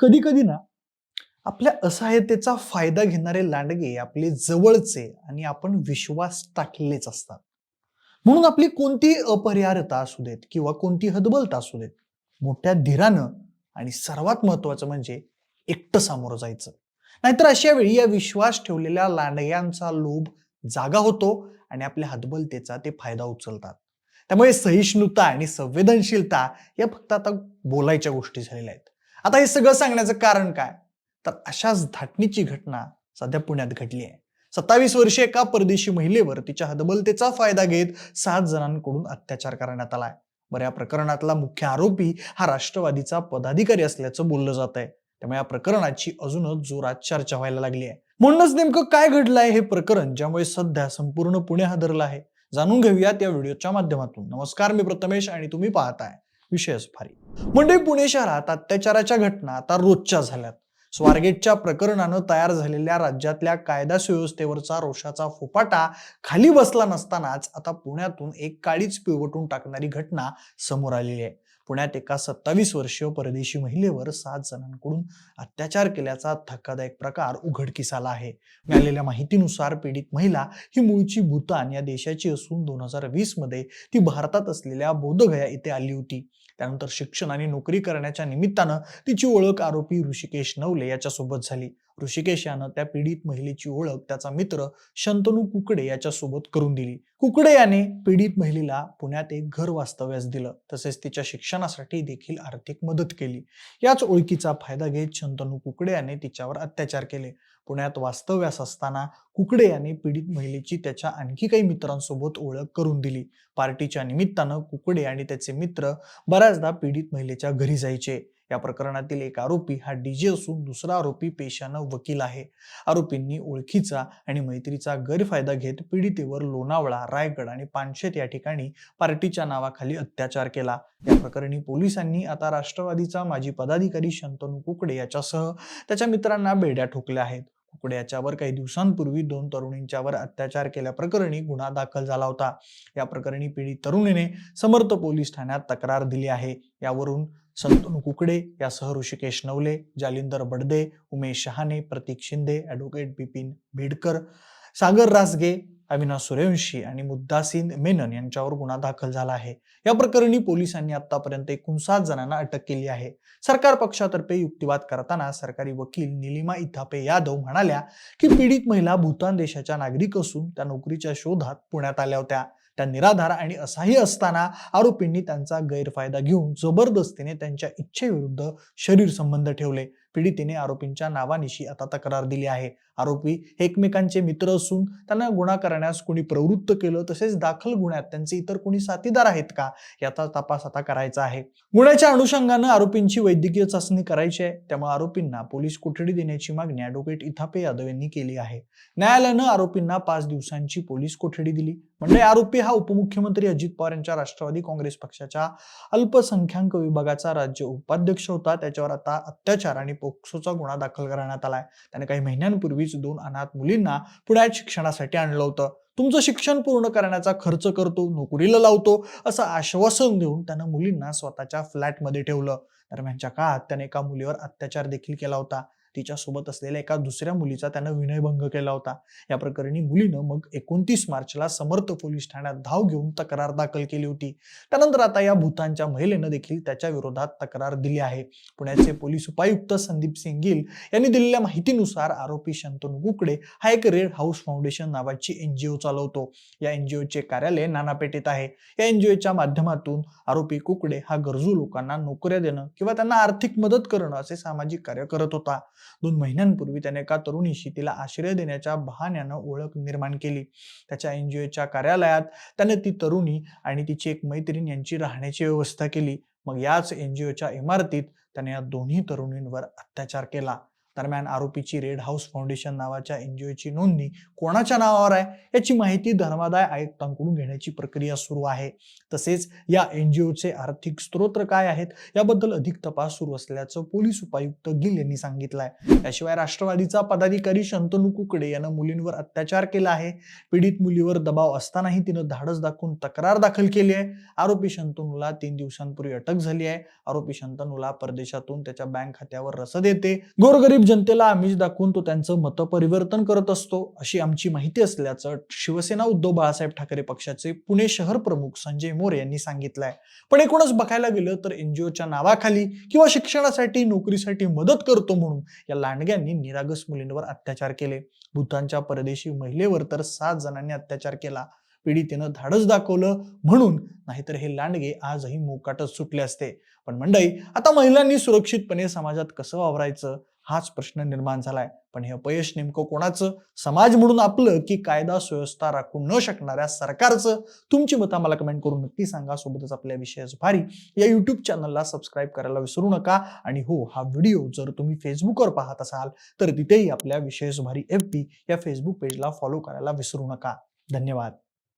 कधी कधी ना आपल्या असहाय्यतेचा फायदा घेणारे लांडगे आपले जवळचे आणि आपण विश्वास टाकलेच असतात. म्हणून आपली कोणती अपरिहार्यता असू देत किंवा कोणती हदबलता असू देत मोठ्या धीरानं आणि सर्वात महत्वाचं म्हणजे एकटं सामोरं जायचं. नाहीतर अशा वेळी या विश्वास ठेवलेल्या लांडग्यांचा लोभ जागा होतो आणि आपल्या हतबलतेचा ते फायदा उचलतात. त्यामुळे सहिष्णुता आणि संवेदनशीलता या फक्त आता बोलायच्या गोष्टी झालेल्या आहेत. आता हे सगळं सांगण्याचं कारण काय? तर अशाच धाटणीची घटना सध्या पुण्यात घडली आहे. सत्तावीस वर्षे एका परदेशी महिलेवर तिच्या हदबलतेचा फायदा घेत सात जणांकडून अत्याचार करण्यात आलाय. बरं या प्रकरणातला मुख्य आरोपी हा राष्ट्रवादीचा पदाधिकारी असल्याचं बोललं जात आहे. त्यामुळे या प्रकरणाची अजूनच जोरात चर्चा व्हायला लागली आहे. म्हणूनच नेमकं काय घडलंय हे प्रकरण ज्यामुळे सध्या संपूर्ण पुणे हादरलं आहे? जाणून घेऊयात या व्हिडिओच्या माध्यमातून. नमस्कार मी प्रथमेश आणि तुम्ही पाहताय विषय फारी. म्हणजे पुणे शहरात अत्याचाराच्या घटना आता रोजच्या झाल्यात. स्वारगेटच्या प्रकरणानं तयार झालेल्या राज्यातल्या कायदा सुव्यवस्थेवरचा रोषाचा फोपाटा खाली बसला नसतानाच आता पुण्यातून एक काळीच पिवटून टाकणारी घटना समोर आलेली आहे. पुण्यात एका सत्तावीस वर्षीय परदेशी महिलेवर सात जणांकडून अत्याचार केल्याचा धक्कादायक प्रकार उघडकीस आला आहे. मिळालेल्या माहितीनुसार पीडित महिला ही मूळची भूतान या देशाची असून दोन हजार वीसमध्ये ती भारतात असलेल्या बोधगया इथे आली होती. त्यानंतर शिक्षण आणि नोकरी करण्याच्या निमित्तानं तिची ओळख आरोपी ऋषिकेश नवले याच्यासोबत झाली. ऋषिकेश यानं त्या पीडित महिलेची ओळख त्याचा मित्र शंतनू कुकडे याच्यासोबत करून दिली. कुकडे याने पीडित महिलेला पुण्यात एक घर वास्तव्यास दिलं. तसेच तिच्या शिक्षणासाठी देखील आर्थिक मदत केली. याच ओळखीचा फायदा घेत शंतनू कुकडे याने तिच्यावर अत्याचार केले. पुण्यात वास्तव्यास असताना कुकडे यांनी पीडित महिलेची त्याच्या आणखी काही मित्रांसोबत ओळख करून दिली. पार्टीच्या निमित्तानं कुकडे आणि त्याचे मित्र बऱ्याचदा पीडित महिलेच्या घरी जायचे. या प्रकरणातील एक आरोपी हा डीजे असून दुसरा आरोपी पेशानं वकील आहे. आरोपींनी ओळखीचा आणि मैत्रीचा गैरफायदा घेत पीडितेवर लोणावळा रायगड आणि पानशेत या ठिकाणी पार्टीच्या नावाखाली अत्याचार केला. या प्रकरणी पोलिसांनी आता राष्ट्रवादीचा माजी पदाधिकारी शंतनू कुकडे याच्यासह त्याच्या मित्रांना बेड्या ठोकल्या आहेत. कुकडे याच्यावर काही दिवसांपूर्वी दोन तरुणींच्यावर अत्याचार केल्याप्रकरणी गुन्हा दाखल झाला होता. या प्रकरणी पीडित तरुणीने समर्थ पोलीस ठाण्यात तक्रार दिली आहे. यावरून संतनू कुकडे यासह ऋषिकेश नवले जालिंदर बडदे उमेश शहाणे प्रतीक शिंदे ॲडव्होकेट बिपिन भिडकर सागर रासगे अविनाश सूर्यवंशी आणि मुद्दासिन मेनन यांच्यावर गुन्हा दाखल झाला आहे. या प्रकरणी पोलिसांनी आतापर्यंत एकूण सात जणांना अटक केली आहे. सरकार पक्षातर्फे युक्तिवाद करताना सरकारी वकील निलिमा इथापे यादव म्हणाल्या की पीडित महिला भूतान देशाच्या नागरिक असून त्या नोकरीच्या शोधात पुण्यात आल्या होत्या. त्या निराधार आणि असहाय्य असताना आरोपींनी त्यांचा गैरफायदा घेऊन जबरदस्तीने त्यांच्या इच्छेविरुद्ध शरीर संबंध ठेवले. पीडितेने आरोपींच्या नावानिशी आता तक्रार दिली आहे. आरोपी हे एकमेकांचे मित्र असून त्यांना गुन्हा करण्यास कोणी प्रवृत्त केलं तसेच दाखल गुन्ह्यात त्यांचे इतर कोणी साथीदार आहेत का याचा तपास आता करायचा आहे. गुन्ह्याच्या अनुषंगानं आरोपींची वैद्यकीय चाचणी करायची आहे. त्यामुळे आरोपींना पोलीस कोठडी देण्याची मागणी अॅडव्होकेट इथापे यादव यांनी केली आहे. न्यायालयानं आरोपींना पाच दिवसांची पोलीस कोठडी दिली. म्हणजे आरोपी हा उपमुख्यमंत्री अजित पवार यांच्या राष्ट्रवादी काँग्रेस पक्षाच्या अल्पसंख्याक विभागाचा राज्य उपाध्यक्ष होता. त्याच्यावर आता अत्याचार आणि पोक्सोचा गुन्हा दाखल करण्यात आलाय. त्याने काही महिन्यांपूर्वीच दोन अनाथ मुलींना पुण्यात शिक्षणासाठी आणलं होतं. तुमचं शिक्षण पूर्ण करण्याचा खर्च करतो नोकरीला लावतो असं आश्वासन देऊन त्यानं मुलींना स्वतःच्या फ्लॅटमध्ये ठेवलं. दरम्यानच्या काळात त्याने एका मुलीवर अत्याचार देखील केला होता. तिच्यासोबत असलेल्या एका दुसऱ्या मुलीचा त्यानं विनयभंग केला होता. या प्रकरणी मुलीनं मग एकोणतीस मार्चला समर्थ पोलीस ठाण्यात धाव घेऊन तक्रार दाखल केली होती. त्यानंतर आता या भूतांच्या महिलेनं देखील त्याच्या विरोधात तक्रार दिली आहे. पुण्याचे पोलीस उपायुक्त संदीप सिंग गिल यांनी दिलेल्या माहितीनुसार आरोपी शंतनू कुकडे हा एक रेड हाऊस फाउंडेशन नावाची एनजीओ चालवतो. या एनजीओचे कार्यालय नानापेठेत आहे. या एनजीओच्या माध्यमातून आरोपी कुकडे हा गरजू लोकांना नोकऱ्या देणं किंवा त्यांना आर्थिक मदत करणं असे सामाजिक कार्य करत होता. दोन महिन्यांपूर्वी त्याने एका तरुणीशी तिला आश्रय देण्याच्या बहाण्यानं ओळख निर्माण केली. त्याच्या एनजीओच्या कार्यालयात त्याने ती तरुणी आणि तिची एक मैत्रीण यांची राहण्याची व्यवस्था केली. मग याच एनजीओच्या इमारतीत त्याने या दोन्ही तरुणींवर अत्याचार केला. दरम्यान आरोपीची रेड हाऊस फाउंडेशन नावाच्या एनजीओची नोंदणी कोणाच्या नावावर आहे याची माहिती धर्मादाय आयुक्तांकडून घेण्याची प्रक्रिया सुरू आहे. तसेच या एनजीओचे आर्थिक स्त्रोत काय आहेत याबद्दल अधिक तपास सुरू असल्याचं पोलीस उपायुक्त गिल यांनी सांगितलंय. याशिवाय राष्ट्रवादीचा पदाधिकारी शंतनू कुकडे यानं मुलींवर अत्याचार केला आहे. पीडित मुलीवर दबाव असतानाही तिनं धाडस दाखवून तक्रार दाखल केली आहे. आरोपी शंतनूला तीन दिवसांपूर्वी अटक झाली आहे. आरोपी शंतनूला परदेशातून त्याच्या बँक खात्यावर रसद येते. गोरगरीब जनतेला आमिष दाखवून तो त्यांचं मतपरिवर्तन करत असतो अशी आमची माहिती असल्याचं शिवसेना उद्धव बाळासाहेब ठाकरे पक्षाचे पुणे शहर प्रमुख संजय मोरे यांनी सांगितलंय. पण एकूणच बघायला गेलं तर एनजीओच्या नावाखाली किंवा शिक्षणासाठी नोकरीसाठी मदत करतो म्हणून या लांडग्यांनी निरागस मुलींवर अत्याचार केले. भूतानच्या परदेशी महिलेवर तर सात जणांनी अत्याचार केला. पीडितेनं धाडस दाखवलं म्हणून नाहीतर हे लांडगे आजही मोकाटच सुटले असते. पण मंडई आता महिलांनी सुरक्षितपणे समाजात कसं वावरायचं? हाच प्रश्न निर्माण झालाय. पण हे अपयश नेमकं कोणाचं? समाज म्हणून आपलं की कायदा सुव्यवस्था राखू न शकणाऱ्या सरकारचं? तुमची मतं मला कमेंट करून नक्की सांगा. सोबतच आपल्या विषयास भारी. या युट्यूब चॅनलला सबस्क्राईब करायला विसरू नका. आणि हो हा व्हिडिओ जर तुम्ही फेसबुकवर पाहत असाल तर तिथेही आपल्या विशेष भारी एफ या फेसबुक पेजला फॉलो करायला विसरू नका. धन्यवाद.